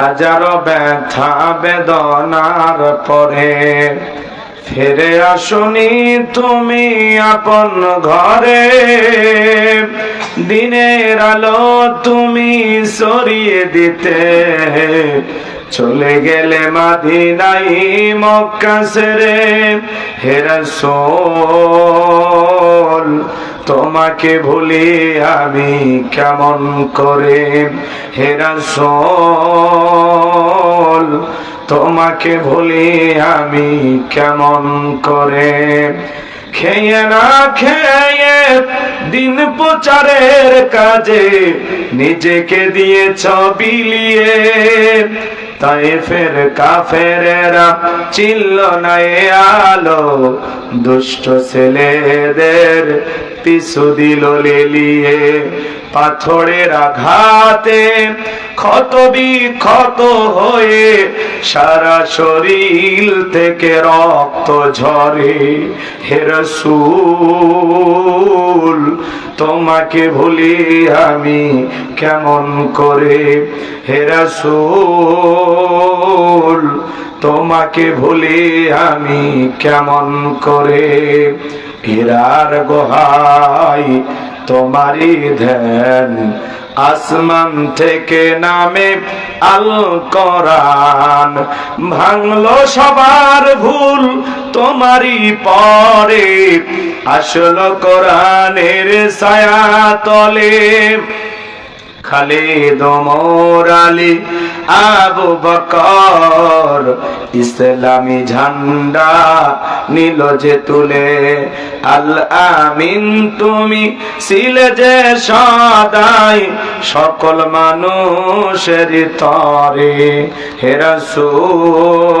হাজারো ব্যথা বেদনার পরে। ফিরে আসনি তুমি আপন ঘরে। দিনের আলো তুমি সরিয়ে দিতে। চলে গেলে মাদিনাই মক্কা সেরে হেরাসোল। তোমাকে ভুলি আমি কেমন করে? হেরাসোল তোমাকে ভুলি আমি কেমন করে? খেয়ে না খেয়ে দিন প্রচারের কাজে নিজেকে দিয়েছ বিলিয়ে। তাই ফের কাফেরেরা চিল্ল নাই আলো। দুষ্ট ছেলেদের পিছু দিল লেলিয়ে। পাথরের আঘাতে ক্ষত বিক্ষত হয়ে সারা শরীর থেকে রক্ত ঝরে। হেরসুল তোমাকে ভুলি আমি কেমন করে? হেরাসুল তোমাকে ভুলি আমি কেমন করে? হীরার গোহাই তোমারই ধ্যান। আসমান থেকে নামে আল করান ভাঙলো সবার ভুল তোমারই পরে। আসলো কোরআনের ছায়া তলে খালিদ ওমর আলী, আবু বকর। ইসলামী ঝান্ডা নীল যে তুলে, আল আমিন তুমি ছিলে যে সদাই, সকল মানুষের তরে হেরাসুল